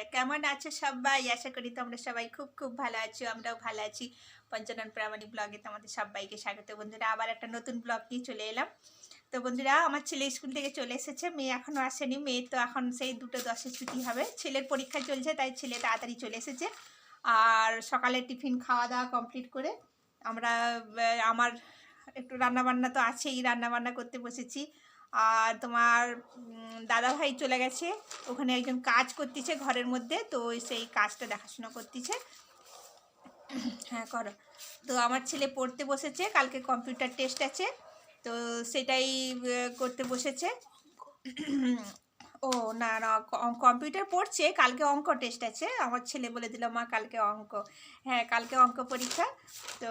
বন্ধুরা, কেমন আছো সবাই? আশা করি তোমরা সবাই খুব খুব ভালো আছো, আমরাও ভালো আছি। পঞ্চানন প্রামাণিক ব্লগে তোমাদের সবাইকে স্বাগত। বন্ধুরা, আবার একটা নতুন ব্লগ নিয়ে চলে এলাম। তো বন্ধুরা, আমার ছেলে স্কুল থেকে চলে এসেছে, মেয়ে এখনও আসেনি। মেয়ে তো এখন সেই দুটো দশে ছুটি হবে। ছেলের পরীক্ষা চলছে, তাই ছেলে তাড়াতাড়ি চলে এসেছে। আর সকালে টিফিন খাওয়া দাওয়া কমপ্লিট করে আমরা আমার একটু রান্নাবান্না তো আছেই, রান্নাবান্না করতে বসেছি। আর তোমার দাদা ভাই চলে গেছে। ওখানে একজন কাজ করতেছে ঘরের মধ্যে, তো সেই কাজটা দেখাশোনা করতেছে। হ্যাঁ করো। তো আমার ছেলে পড়তে বসেছে, কালকে কম্পিউটার টেস্ট আছে, তো সেটাই করতে বসেছে। ও, না না কম্পিউটার পড়ছে, কালকে অঙ্ক টেস্ট আছে, আমার ছেলে বলে দিল, মা, কালকে অঙ্ক। হ্যাঁ কালকে অঙ্ক পরীক্ষা, তো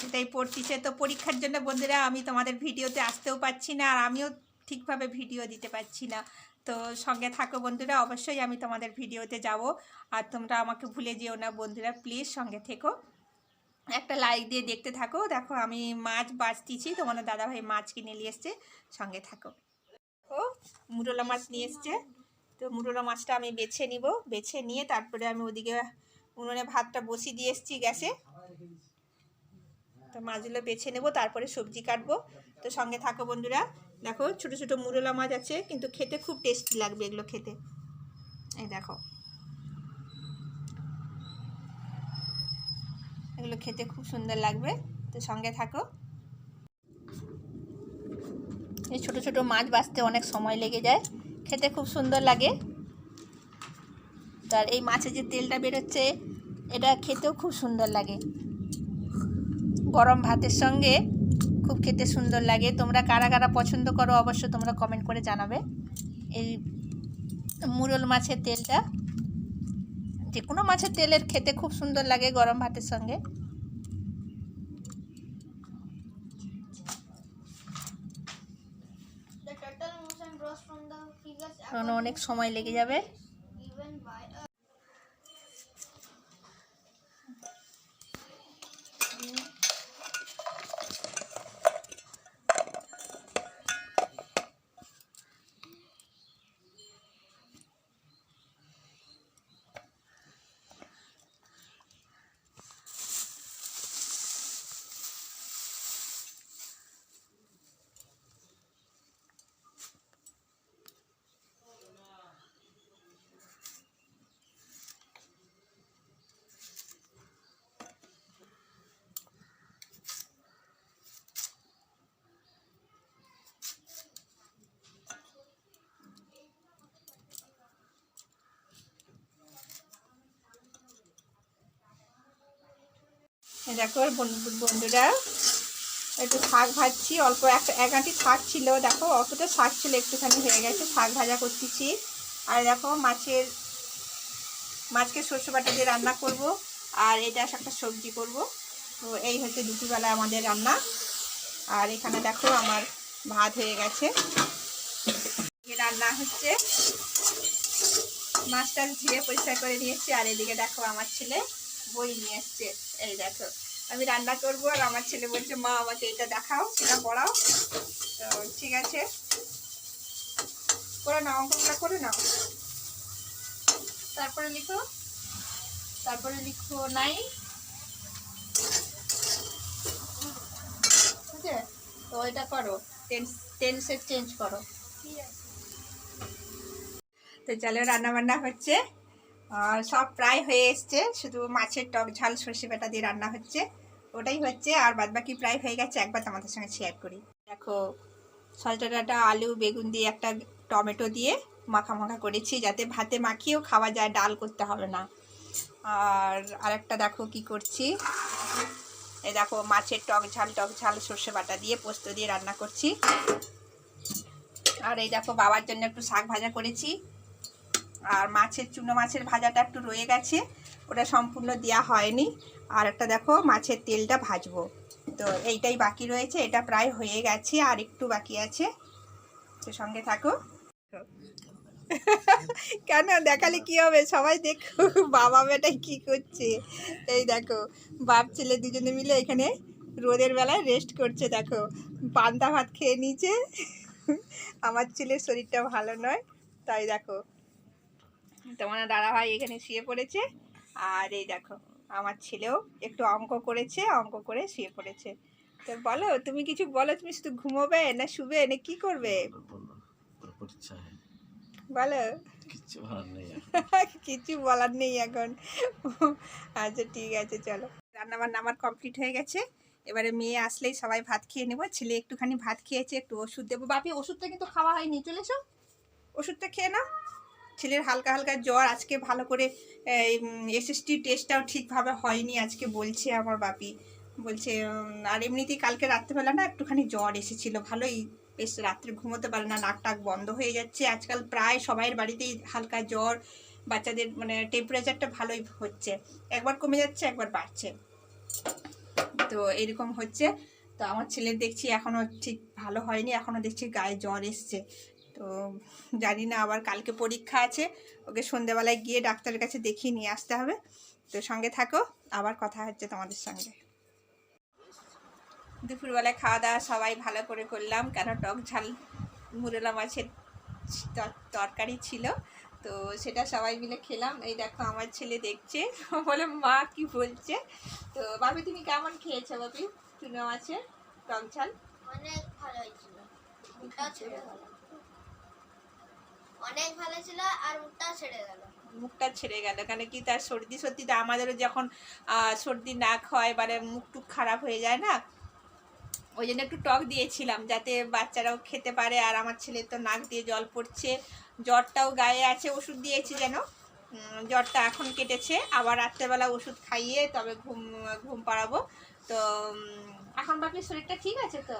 সেটাই পড়তিছে, তো পরীক্ষার জন্য বন্ধুরা আমি তোমাদের ভিডিওতে আসতেও পারছি না, আর আমিও ঠিকভাবে ভিডিও দিতে পারছি না, তো সঙ্গে থাকো বন্ধুরা, অবশ্যই আমি তোমাদের ভিডিওতে যাব, আর তোমরা আমাকে ভুলে যেও না বন্ধুরা প্লিজ সঙ্গে থেকো। একটা লাইক দিয়ে দেখতে থাকো, দেখো আমি মাছ বাছতেছি, তোমাদের দাদাভাই মাছ কিনে নিয়ে এসছে, সঙ্গে থাকো। মুরলা মাছ নিয়ে এসছে। তো মুরলা মাছটা আমি বেছে নিব। বেছে নিয়ে তারপরে আমি ওদিকে উনুনে ভাতটা বসিয়ে দিয়ে এসছি গ্যাসে। তো মাছগুলো বেছে নেব, তারপরে সবজি কাটবো। তো সঙ্গে থাকো বন্ধুরা। দেখো, ছোট ছোট মুরলা মাছ আছে, কিন্তু খেতে খুব টেস্টি লাগবে এগুলো খেতে। এই দেখো। এগুলো খেতে খুব সুন্দর লাগবে। তো সঙ্গে থাকো। এই ছোট ছোট মাছ বাছতে অনেক সময় লেগে যায়। খেতে খুব সুন্দর লাগে। তার এই মাছের যে তেলটা বেরোচ্ছে, এটা খেতেও খুব সুন্দর লাগে। গরম ভাতের সঙ্গে খুব খেতে সুন্দর লাগে। তোমরা কারা কারা পছন্দ করো অবশ্য তোমরা কমেন্ট করে জানাবে। এই মুরল মাছের তেলটা যে কোনো মাছের তেলের খেতে খুব সুন্দর লাগে গরম ভাতের সঙ্গে। কারণ অনেক সময় লেগে যাবে। দেখো বন্ধু- বন্ধুরা, একটু শাক ভাজছি, অল্প একটা এক আঁটি শাক ছিল, দেখো অতটা শাক ছিল, একটুখানি হয়ে গেছে, শাক ভাজা করতেছি। আর দেখো মাছের, মাছকে সর্ষে বাটা দিয়ে রান্না করব, আর এটা একটা সবজি করব। তো এই হচ্ছে দুপুরবেলা আমাদের রান্না। আর এখানে দেখো আমার ভাত হয়ে গেছে। রান্না হচ্ছে মাছটা ধুয়ে পরিষ্কার করে নিয়েছি, আর এদিকে দেখো আমার ছেলে বই নিয়ে এসছে। এই দেখো। আমি রান্না করব আর আমার ছেলে বলছে মা আমাকে এটা দেখাও এটা পড়াও। তো ঠিক আছে। করে নাও অঙ্কটা করে নাও। তারপরে লিখো। তারপরে লিখো নাই ঠিক আছে তো এটা করো। টেন্স টেন্সের চেঞ্জ করো। তো চলো রান্না বান্না হচ্ছে। সব প্রায় হয়ে এসছে, শুধু মাছের টক ঝাল, সর্ষে বাটা দিয়ে রান্না হচ্ছে। ওটাই হচ্ছে, আর বাদবাকি প্রায় হয়ে গেছে, একবার তোমাদের সঙ্গে শেয়ার করি। দেখো ডাঁটা আলু, বেগুন দিয়ে একটা টমেটো দিয়ে মাখা মাখা করেছি, যাতে ভাতে মাখিয়েও খাওয়া যায়, ডাল করতে হবে না। আর আরেকটা দেখো কি করছি। এই দেখো, মাছের টক ঝাল টক ঝাল, সর্ষে বাটা দিয়ে পোস্ত দিয়ে রান্না করছি। আর এই দেখো, বাবার জন্য একটু শাক ভাজা করেছি। আর মাছের, চুনো মাছের ভাজাটা একটু রয়ে গেছে। ওটা সম্পূর্ণ দেওয়া হয়নি। আর একটা দেখো, মাছের তেলটা ভাজবো। তো এইটাই বাকি রয়েছে। এটা প্রায় হয়ে গেছে, আর একটু বাকি আছে। তো সঙ্গে থাকো। কেন? দেখালে কি হবে? সবাই দেখো, বাবা বেটাই কি করছে? এই দেখো, বাপ ছেলে দুজনে মিলে এখানে রোদের বেলায় রেস্ট করছে, দেখো। পান্তা ভাত খেয়ে নিয়েছে। আমার ছেলের শরীরটা ভালো নয়, তাই দেখো। তোমার দাদা ভাই এখানে শুয়ে পড়েছে। আর এই দেখো আমার ছেলেও একটু অঙ্ক করেছে অঙ্ক করে শুয়ে পড়েছে। তো বলো তুমি কিছু বলো তুমি শুধু ঘুমোবে না শুবে না কি করবে? বলো। নেই কিছু বলার নেই এখন। আচ্ছা ঠিক আছে চলো। রান্না বান্না আমার কমপ্লিট হয়ে গেছে। এবারে মেয়ে আসলেই সবাই ভাত খেয়ে নেব। ছেলে একটুখানি ভাত খেয়েছে একটু ওষুধ দেবো। বাপি ওষুধটা কিন্তু খাওয়া হয়নি চলে এসো ওষুধটা খেয়ে নাও। ছেলের হালকা হালকা জ্বর, আজকে ভালো করে এসএসটি টেস্টটাও ঠিকভাবে হয়নি, আজকে বলছে আমার বাপি। বলছে আর এমনিতেই কালকে রাত্রেবেলা না একটুখানি জ্বর এসেছিল, ভালোই। বেশ রাত্রে ঘুমোতে পারে না, নাক টাক বন্ধ হয়ে যাচ্ছে। আজকাল প্রায় সবাইয়ের বাড়িতেই হালকা জ্বর, বাচ্চাদের মানে টেম্পারেচারটা ভালোই হচ্ছে। একবার কমে যাচ্ছে, একবার বাড়ছে। তো এরকম হচ্ছে। তো আমার ছেলের দেখছি এখনও ঠিক ভালো হয়নি এখনও দেখছি গায়ে জ্বর এসছে। তো জানি না, আবার কালকে পরীক্ষা আছে। ওকে সন্ধেবেলায় গিয়ে ডাক্তারের কাছে দেখিয়ে নিয়ে আসতে হবে। তো সঙ্গে থাকো, আবার কথা হচ্ছে তোমাদের সঙ্গে। দুপুরবেলায় খাওয়া দাওয়া সবাই ভালো করে করলাম, কেন টক ঝাল মুরলা মাছের তরকারি ছিল। তো সেটা সবাই মিলে খেলাম। এই দেখো আমার ছেলে দেখছে বলে, মা, কি বলছে? তো বাবি, তুমি কেমন খেয়েছো বাবি? চুনো মাছের টক ঝাল? অনেক ভালো হয়েছিল। অনেক ভালো ছিল আর মুখটা ছেড়ে গেল। মুখটা ছেড়ে গেল কেন কি তার সর্দি সর্দি তো আমাদেরও যখন সর্দি নাক হয় মানে মুখ টুক খারাপ হয়ে যায় না ওই জন্য একটু টক দিয়েছিলাম যাতে বাচ্চারাও খেতে পারে আর আমার ছেলের তো নাক দিয়ে জল পড়ছে জ্বরটাও গায়ে আছে ওষুধ দিয়েছি যেন জ্বরটা এখন কেটেছে আবার রাত্রেবেলা ওষুধ খাইয়ে তবে ঘুম ঘুম পাড়াবো তো এখন বাকি শরীরটা ঠিক আছে তো?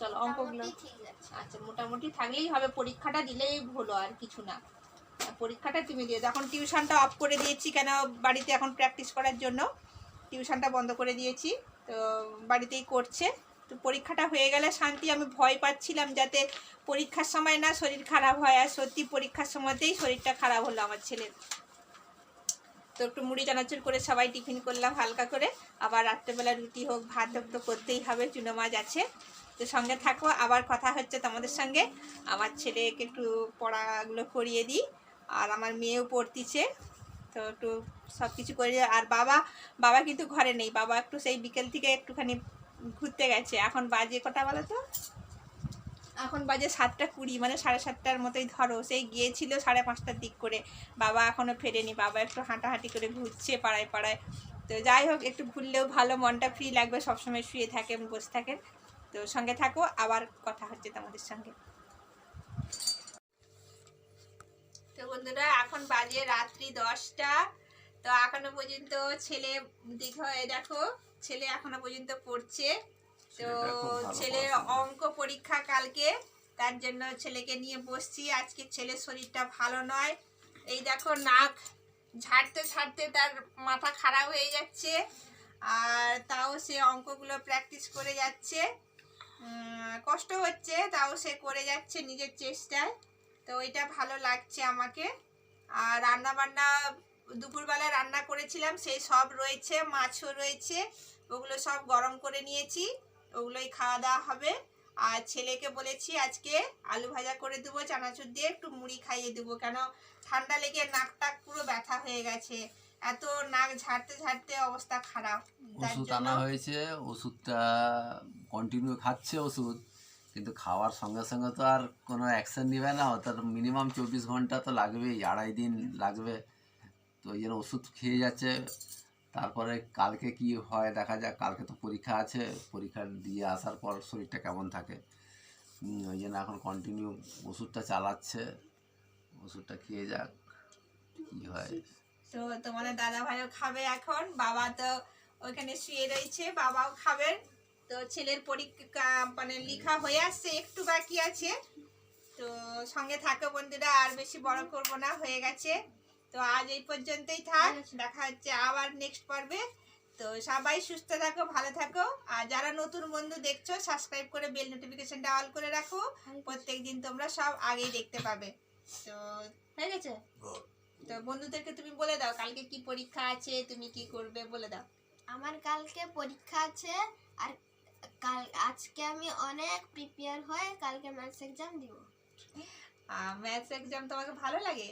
চলো অঙ্কগুলো। মোটামুটি ঠিক আছে আচ্ছা মোটামুটি থাকলেই হবে। পরীক্ষাটা দিলেই হলো আর কিছু না। পরীক্ষাটা তুমি দিয়ে এখন টিউশনটা অফ করে দিয়েছি কেন? বাড়িতে এখন প্র্যাকটিস করার জন্য। টিউশনটা বন্ধ করে দিয়েছি। তো বাড়িতেই করছে। তো পরীক্ষাটা হয়ে গেলে শান্তি আমি ভয় পাচ্ছিলাম যাতে পরীক্ষার সময় না শরীর খারাপ হয়। আর সত্যি পরীক্ষার সময়তেই শরীরটা খারাপ হলো আমার ছেলের। তো একটু মুড়ি চানাচুর করে সবাই টিফিন করলাম হালকা করে। আবার রাত্রেবেলা রুটি হোক ভাত হোক তো করতেই হবে। চুনো মাছ আছে। তো সঙ্গে থাকো। আবার কথা হচ্ছে তোমাদের সঙ্গে। আমার ছেলেকে একটু পড়াগুলো করিয়ে দিই। আর আমার মেয়েও পড়তিছে। তো একটু সব কিছু করে আর বাবা বাবা কিন্তু ঘরে নেই। বাবা একটু সেই বিকেল থেকে একটুখানি ঘুরতে গেছে। এখন বাজে কটা বলো তো এখন বাজে সাতটা কুড়ি মানে সাড়ে সাতটার মতোই ধরো। সেই গিয়েছিল সাড়ে পাঁচটার দিক করে। বাবা এখনও ফেরেনি। বাবা একটু হাঁটাহাঁটি করে ঘুরছে পাড়ায় পাড়ায়। তো যাই হোক, একটু ঘুরলেও ভালো, মনটা ফ্রি লাগবে। সবসময় শুয়ে থাকেন, বসে থাকেন। তো সঙ্গে থাকো আবার কথা হচ্ছে তোমাদের সঙ্গে। তো বন্ধুরা এখন বাজে রাত্রি দশটা। তো এখনও পর্যন্ত ছেলে দীঘায় দেখো ছেলে এখনও পর্যন্ত পড়ছে। তো ছেলের অঙ্ক পরীক্ষা কালকে তার জন্য ছেলেকে নিয়ে বসছি। আজকে ছেলের শরীরটা ভালো নয়। এই দেখো নাক ঝাড়তে ঝাড়তে তার মাথা খারাপ হয়ে যাচ্ছে আর তাও সে অঙ্কগুলো প্র্যাকটিস করে যাচ্ছে। কষ্ট হচ্ছে, তাও সে করে যাচ্ছে নিজের চেষ্টায়। তো এটা ভালো লাগছে আমাকে। আর রান্না বান্না দুপুরবেলা রান্না করেছিলাম, সেই সব রয়েছে, মাছও রয়েছে, ওগুলো সব গরম করে নিয়েছি, ওগুলোই খাওয়া দাওয়া হবে। আর ছেলেকে বলেছি আজকে আলু ভাজা করে দেবো, চানাচুর দিয়ে একটু মুড়ি খাইয়ে দেবো, কেন ঠান্ডা লেগে নাক টাক পুরো ব্যথা হয়ে গেছে। এত নাক ঝাড়তে ঝাড়তে অবস্থা খারাপ। ওষুধ আনা হয়েছে ওষুধটা কন্টিনিউ খাচ্ছে ওষুধ কিন্তু খাওয়ার সঙ্গে সঙ্গে তো আর কোনো অ্যাকশন নেবে না তার মিনিমাম চব্বিশ ঘণ্টা তো লাগবেই আড়াই দিন লাগবে। তো ওই জন্য ওষুধ খেয়ে যাচ্ছে। তারপরে কালকে কি হয় দেখা যাক কালকে তো পরীক্ষা আছে পরীক্ষা দিয়ে আসার পর শরীরটা কেমন থাকে। ওই জন্য এখন কন্টিনিউ ওষুধটা চালাচ্ছে ওষুধটা খেয়ে যাক কী হয়। তো তোমাদের দাদা ভাইও খাবে এখন বাবা তো ওইখানে শুয়ে রয়েছে বাবাও খাবেন তো ছেলের পরীক্ষা মানে লেখা হয়ে আসছে একটু বাকি আছে। তো সঙ্গে থাকো বন্ধুরা আর বেশি বড় করব না হয়ে গেছে। তো আজ এই পর্যন্তই থাক দেখা হচ্ছে আবার নেক্সট পর্বে। তো সবাই সুস্থ থাকো ভালো থাকো আর যারা নতুন বন্ধু দেখছ সাবস্ক্রাইব করে বেল নোটিফিকেশনটা অল করে রাখো। প্রত্যেকদিন তোমরা সব আগেই দেখতে পাবে। তো হয়ে গেছে? তো বন্ধুদেরকে তুমি বলে দাও কালকে কি পরীক্ষা আছে তুমি কি করবে বলে দাও। আমার কালকে পরীক্ষা আছে আর কাল আজকে আমি অনেক প্রিপেয়ার হয়ে কালকে ম্যাথস এক্সাম দিব। ম্যাথস এক্সাম তোমাকে ভালো লাগে?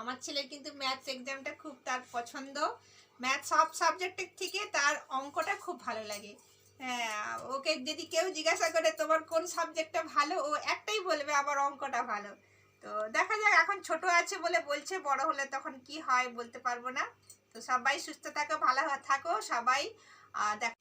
আমার ছেলের কিন্তু ম্যাথস এক্সামটা খুব তার পছন্দ। ম্যাথ সব সাবজেক্টের থেকে তার অঙ্কটা খুব ভালো লাগে। হ্যাঁ ওকে যদি কেউ জিজ্ঞাসা করে তোমার কোন সাবজেক্টটা ভালো ও একটাই বলবে আমার অঙ্কটা ভালো। তো দেখা যাক, এখন ছোট আছে বলে বলছে, বড় হলে তখন কি হয় বলতে পারব না। তো সবাই সুস্থ থাকো, ভালো থাকো সবাই। দেখ